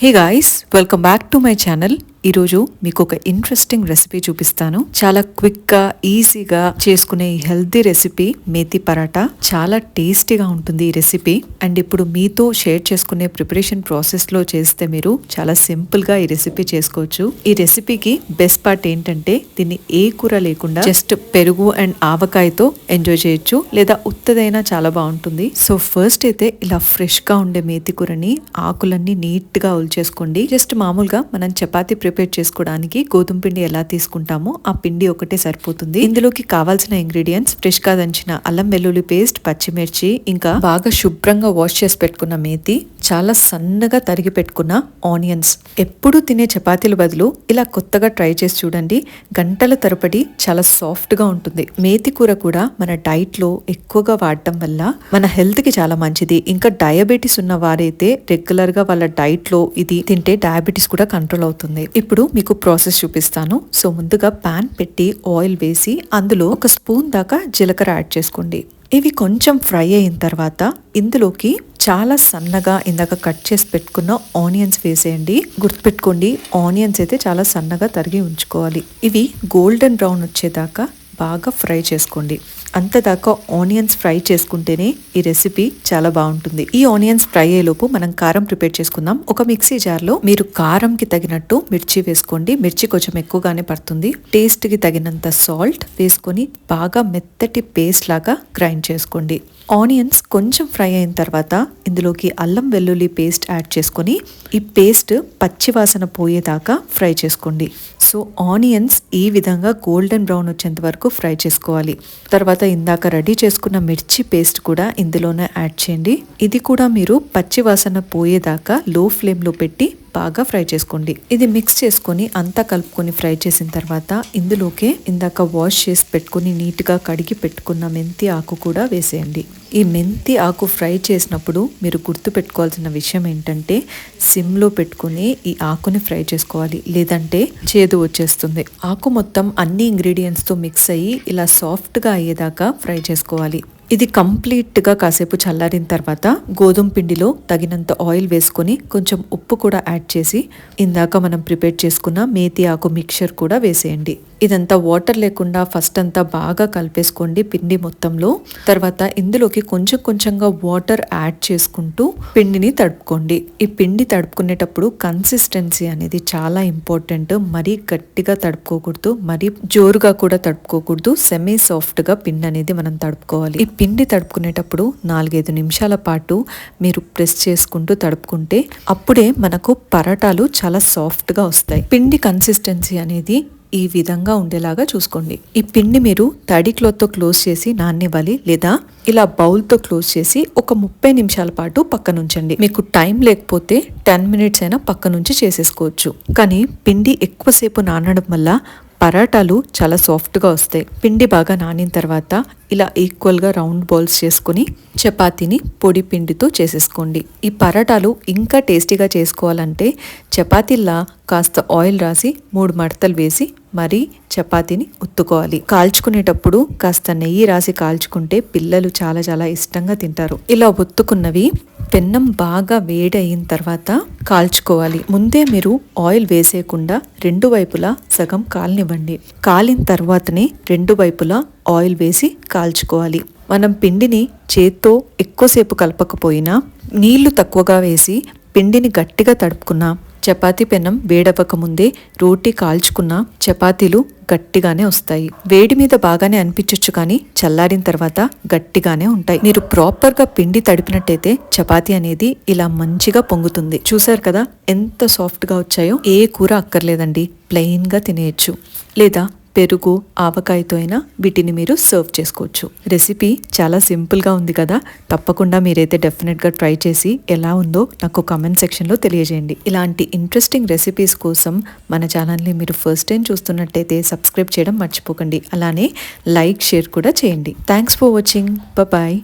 Hey guys, welcome back to my channel. ఈరోజు మీకు ఒక ఇంట్రెస్టింగ్ రెసిపీ చూపిస్తాను. చాలా క్విక్గా ఈజీగా చేసుకునే హెల్తీ రెసిపీ మేతి పరాటా. చాలా టేస్టీగా ఉంటుంది ఈ రెసిపీ అండ్ ఇప్పుడు మీతో షేర్ చేసుకునే ప్రిపరేషన్ ప్రాసెస్లో చేస్తే మీరు చాలా సింపుల్గా ఈ రెసిపీ చేసుకోవచ్చు. ఈ రెసిపీకి బెస్ట్ పార్ట్ ఏంటంటే దీన్ని ఏ కూర లేకుండా జస్ట్ పెరుగు అండ్ ఆవకాయతో ఎంజాయ్ చేయొచ్చు. లేదా ఉత్తదైనా చాలా బాగుంటుంది. సో ఫస్ట్ అయితే ఇలా ఫ్రెష్గా ఉండే మేతి కూరని ఆకులన్నీ నీట్గా ఉల్చేసుకోండి జస్ట్ మామూలుగా మనం చపాతి ప్రిపేర్ చేసుకోవడానికి గోధుమ పిండి ఎలా తీసుకుంటామో ఆ పిండి ఒకటే సరిపోతుంది. ఇందులోకి కావాల్సిన ఇంగ్రీడియంట్స్ ఫ్రెష్గా దంచిన అల్లం వెల్లుల్లి పేస్ట్ పచ్చిమిర్చి ఇంకా బాగా శుభ్రంగా వాష్ చేసి పెట్టుకున్న మేతి చాలా సన్నగా తరిగి పెట్టుకున్న ఆనియన్స్. ఎప్పుడు తినే చపాతీల బదులు ఇలా కొత్తగా ట్రై చేసి చూడండి. గంటల తరబడి చాలా సాఫ్ట్గా ఉంటుంది. మేతి కూర కూడా మన డైట్లో ఎక్కువగా వాడటం వల్ల మన హెల్త్కి చాలా మంచిది. ఇంకా డయాబెటీస్ ఉన్న వారైతే రెగ్యులర్గా వాళ్ళ డైట్లో ఇది తింటే డయాబెటీస్ కూడా కంట్రోల్ అవుతుంది. ఇప్పుడు మీకు ప్రాసెస్ చూపిస్తాను. సో ముందుగా పాన్ పెట్టి ఆయిల్ వేసి అందులో ఒక స్పూన్ దాకా జీలకర్ర యాడ్ చేసుకోండి. ఇవి కొంచెం ఫ్రై అయిన తర్వాత ఇందులోకి చాలా సన్నగా ఇందాక కట్ చేసి పెట్టుకున్న ఆనియన్స్ వేసేయండి. గుర్తుపెట్టుకోండి ఆనియన్స్ అయితే చాలా సన్నగా తరిగి ఉంచుకోవాలి. ఇవి గోల్డెన్ బ్రౌన్ వచ్చేదాకా బాగా ఫ్రై చేసుకోండి. అంతదాకా ఆనియన్స్ ఫ్రై చేసుకుంటేనే ఈ రెసిపీ చాలా బాగుంటుంది. ఈ ఆనియన్స్ ఫ్రై అయ్యేలోపు మనం కారం ప్రిపేర్ చేసుకుందాం. ఒక మిక్సీ జార్లో మీరు కారంకి తగినట్టు మిర్చి వేసుకోండి. మిర్చి కొంచెం ఎక్కువగానే పడుతుంది. టేస్ట్కి తగినంత సాల్ట్ వేసుకొని బాగా మెత్తటి పేస్ట్ లాగా గ్రైండ్ చేసుకోండి. ఆనియన్స్ కొంచెం ఫ్రై అయిన తర్వాత ఇందులోకి అల్లం వెల్లుల్లి పేస్ట్ యాడ్ చేసుకొని ఈ పేస్ట్ పచ్చివాసన పోయేదాకా ఫ్రై చేసుకోండి. సో ఆనియన్స్ ఈ విధంగా గోల్డెన్ బ్రౌన్ వచ్చేంత వరకు ఫ్రై చేసుకోవాలి. తర్వాత ఇందాక రెడీ చేసుకున్న మిర్చి పేస్ట్ కూడా ఇందులోనే యాడ్ చేయండి. ఇది కూడా మీరు పచ్చి వాసన పోయేదాకా లో ఫ్లేమ్లో పెట్టి బాగా ఫ్రై చేసుకోండి. ఇది మిక్స్ చేసుకొని అంతా కలుపుకొని ఫ్రై చేసిన తర్వాత ఇందులోకే ఇందాక వాష్ చేసి పెట్టుకుని నీట్గా కడిగి పెట్టుకున్న మెంతి ఆకు కూడా వేసేయండి. ఈ మెంతి ఆకు ఫ్రై చేసినప్పుడు మీరు గుర్తు పెట్టుకోవాల్సిన విషయం ఏంటంటే సిమ్లో పెట్టుకుని ఈ ఆకుని ఫ్రై చేసుకోవాలి. లేదంటే చేదు వచ్చేస్తుంది. ఆకు మొత్తం అన్ని ఇంగ్రీడియంట్స్తో మిక్స్ అయ్యి ఇలా సాఫ్ట్గా అయ్యేదాకా ఫ్రై చేసుకోవాలి. ఇది కంప్లీట్గా కాసేపు చల్లారిన తర్వాత గోధుమ పిండిలో తగినంత ఆయిల్ వేసుకొని కొంచెం ఉప్పు కూడా యాడ్ చేసి ఇందాక మనం ప్రిపేర్ చేసుకున్న మేతి ఆకు మిక్చర్ కూడా వేసేయండి. ఇదంతా వాటర్ లేకుండా ఫస్ట్ అంతా బాగా కలిపేసుకోండి పిండి మొత్తంలో. తర్వాత ఇందులోకి కొంచెం కొంచెంగా వాటర్ యాడ్ చేసుకుంటూ పిండిని తడుపుకోండి. ఈ పిండి తడుపుకునేటప్పుడు కన్సిస్టెన్సీ అనేది చాలా ఇంపార్టెంట్ మరీ గట్టిగా తడుపుకోకూడదు మరీ జోరుగా కూడా తడుపుకోకూడదు. సెమీ సాఫ్ట్గా పిండి అనేది మనం తడుపుకోవాలి. ఈ పిండి తడుపుకునేటప్పుడు నాలుగైదు నిమిషాల పాటు మీరు ప్రెస్ చేసుకుంటూ తడుపుకుంటే అప్పుడే మనకు పరాటాలు చాలా సాఫ్ట్గా వస్తాయి. పిండి కన్సిస్టెన్సీ అనేది ఈ విధంగా ఉండేలాగా చూసుకోండి. ఈ పిండి మీరు తడి క్లోత్తో క్లోజ్ చేసి నాన్నివ్వాలి లేదా ఇలా బౌల్తో క్లోజ్ చేసి ఒక ముప్పై నిమిషాల పాటు పక్కన ఉంచండి మీకు టైం లేకపోతే టెన్ మినిట్స్ అయినా పక్క నుంచి చేసేసుకోవచ్చు. కానీ పిండి ఎక్కువసేపు నానడం వల్ల పరాటాలు చాలా సాఫ్ట్గా వస్తాయి. పిండి బాగా నానిన తర్వాత ఇలా ఈక్వల్గా రౌండ్ బాల్స్ చేసుకుని చపాతీని పొడి పిండితో చేసేసుకోండి. ఈ పరాటాలు ఇంకా టేస్టీగా చేసుకోవాలంటే చపాతీలా కాస్త ఆయిల్ రాసి మూడు మడతలు వేసి మరీ చపాతీని ఉత్తుకోవాలి. కాల్చుకునేటప్పుడు కాస్త నెయ్యి రాసి కాల్చుకుంటే పిల్లలు చాలా చాలా ఇష్టంగా తింటారు. ఇలా ఒత్తుకున్నవి వెన్నం బాగా వేడి అయిన తర్వాత కాల్చుకోవాలి. ముందే మీరు ఆయిల్ వేసేయకుండా రెండు వైపులా సగం కాలనివ్వండి. కాలిన తర్వాతనే రెండు వైపులా ఆయిల్ వేసి కాల్చుకోవాలి. మనం పిండిని చేత్తో ఎక్కువసేపు కలపకపోయినా నీళ్ళు తక్కువగా వేసి పిండిని గట్టిగా తడుపుకున్నా చపాతీ పెనం వేడవ్వక ముందే రోటీ కాల్చుకున్న చపాతీలు గట్టిగానే వస్తాయి. వేడి మీద బాగానే అనిపించవచ్చు కానీ చల్లారిన తర్వాత గట్టిగానే ఉంటాయి. మీరు ప్రాపర్గా పిండి తడిపినట్టయితే చపాతీ అనేది ఇలా మంచిగా పొంగుతుంది. చూసారు కదా ఎంత సాఫ్ట్గా వచ్చాయో? ఏ కూర అక్కర్లేదండి. ప్లెయిన్గా తినేయచ్చు. లేదా పెరుగు ఆవకాయతో అయినా వీటిని మీరు సర్వ్ చేసుకోవచ్చు. రెసిపీ చాలా సింపుల్గా ఉంది కదా? తప్పకుండా మీరైతే డెఫినెట్గా ట్రై చేసి ఎలా ఉందో నాకు కామెంట్ సెక్షన్లో తెలియజేయండి. ఇలాంటి ఇంట్రెస్టింగ్ రెసిపీస్ కోసం మన ఛానల్ని మీరు ఫస్ట్ టైం చూస్తున్నట్టయితే సబ్స్క్రైబ్ చేయడం మర్చిపోకండి. అలానే లైక్ షేర్ కూడా చేయండి. Thanks for watching. బాయ్